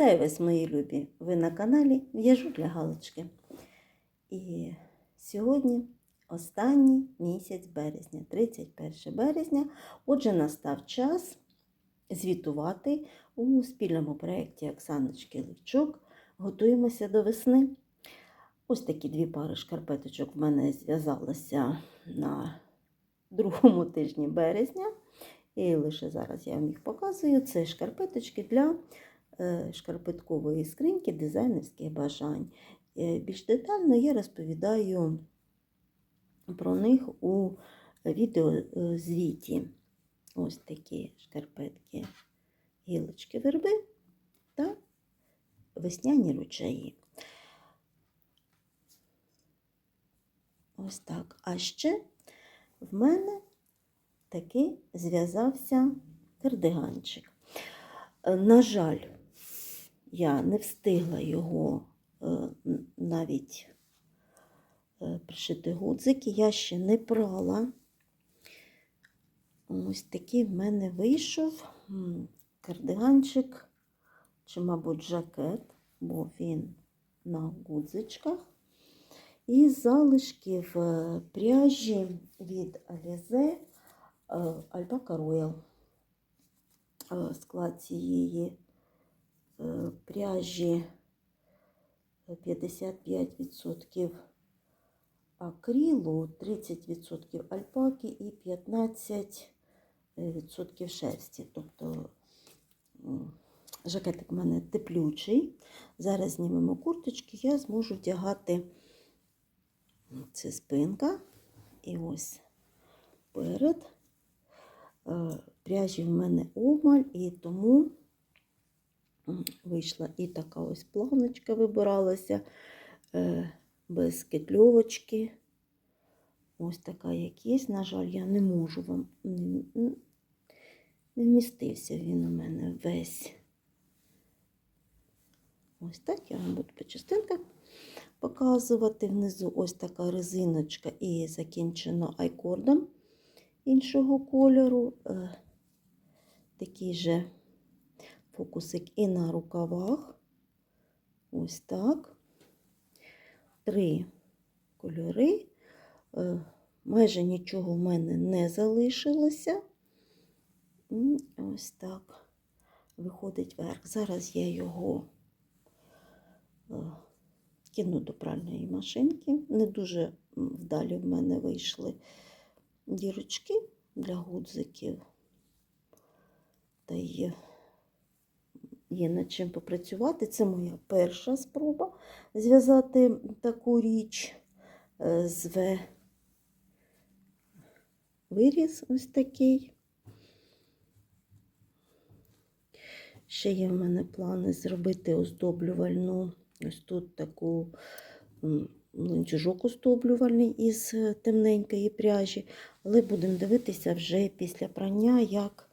Вітаю вас, мої любі! Ви на каналі В'яжу для Галочки. І сьогодні останній місяць березня, 31 березня. Отже, настав час звітувати у спільному проєкті Оксаночки Левчук. Готуємося до весни. Ось такі дві пари шкарпеточок в мене зв'язалися на другому тижні березня. І лише зараз я вам їх показую. Це шкарпеточки для шкарпеткової скриньки дизайнерських бажань. Е, Більш детально я розповідаю про них у відеозвіті. Ось такі шкарпетки гілочки верби та весняні ручаї. Ось так. А ще в мене таки зв'язався кардиганчик. Е, На жаль, я не встигла його е, навіть е, пришити гудзики, я ще не прала. Ось такий в мене вийшов кардиганчик, чи, мабуть, жакет, бо він на гудзичках. І залишки в пряжі від Alize Альпака. Е, Склад цієї е, пряжі 55% акрилу, 30% альпаки і 15% шерсті. Тобто жакетик у мене теплючий. Зараз знімемо курточки, я зможу вдягати це спинка і ось перед. Е, Пряжі в мене обмаль, і тому вийшла і така ось планочка вибиралася е, без кетльовочки. Ось така якісь. На жаль, я не можу вам не, не вмістився він у мене весь. Ось так я вам буду по частинках показувати. Внизу ось така резиночка і закінчено айкордом іншого кольору. Е, Такий же фокусик і на рукавах. Ось так. Три кольори. Е, Майже нічого в мене не залишилося. Ось так виходить верх. Зараз я його е, кину до пральної машинки. Не дуже вдалі в мене вийшли дірочки для гудзиків. Та є, є над чим попрацювати. Це моя перша спроба зв'язати таку річ е, з В. Виріз ось такий. Ще є в мене плани зробити оздоблювальну, ось тут таку ланцюжок оздоблювальний із е, темненької пряжі, але будемо дивитися вже після прання, як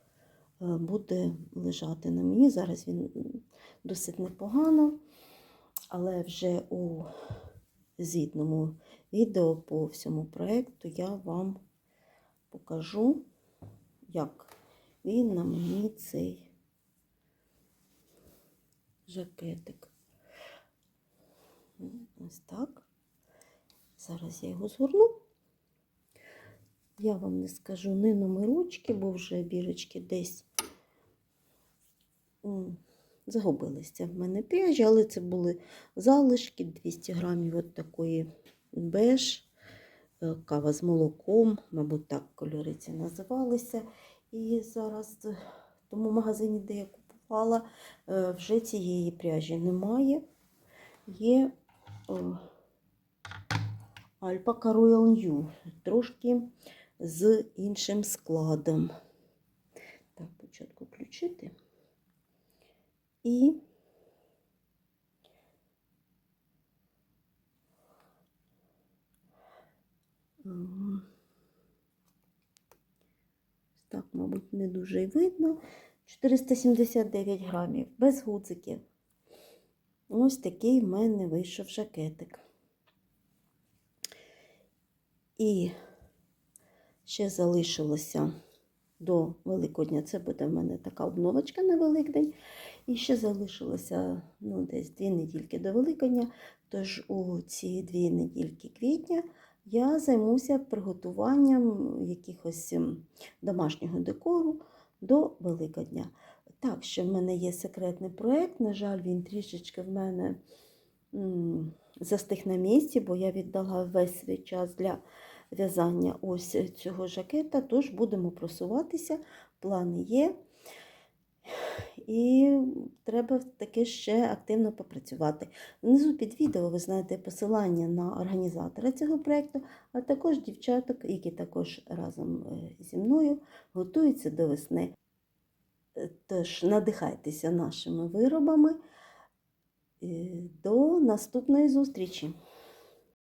буде лежати на мені. Зараз він досить непогано, але вже у звітному відео по всьому проєкту я вам покажу, як він на мені цей жакетик. Ось так. Зараз я його згорну. Я вам не скажу ні номерочки, бо вже бірочки десь загубилися в мене пряжі, але це були залишки 200 грамів от такої беж, е, кава з молоком, мабуть, так кольори ці називалися. І зараз е, в тому магазині, де я купувала, е, вже цієї пряжі немає. Є Альпака Royal New, трошки з іншим складом. Так, спочатку включити. І так, мабуть, не дуже й видно. 479 грамів, без гудзиків. Ось такий в мене вийшов жакетик. І ще залишилося до Великодня. Це буде в мене така обновочка на Великдень. І ще залишилося ну, десь дві недільки до Великодня. Тож у ці дві недільки квітня я займуся приготуванням якихось ем, домашнього декору до Великодня. Так, що в мене є секретний проєкт, на жаль, він трішечки в мене застиг на місці, бо я віддала весь свій час для в'язання ось цього жакета, тож будемо просуватися, плани є. І треба таки ще активно попрацювати. Внизу під відео ви знаєте посилання на організатора цього проєкту, а також дівчаток, які також разом е, зі мною готуються до весни. Тож надихайтеся нашими виробами. Е, До наступної зустрічі!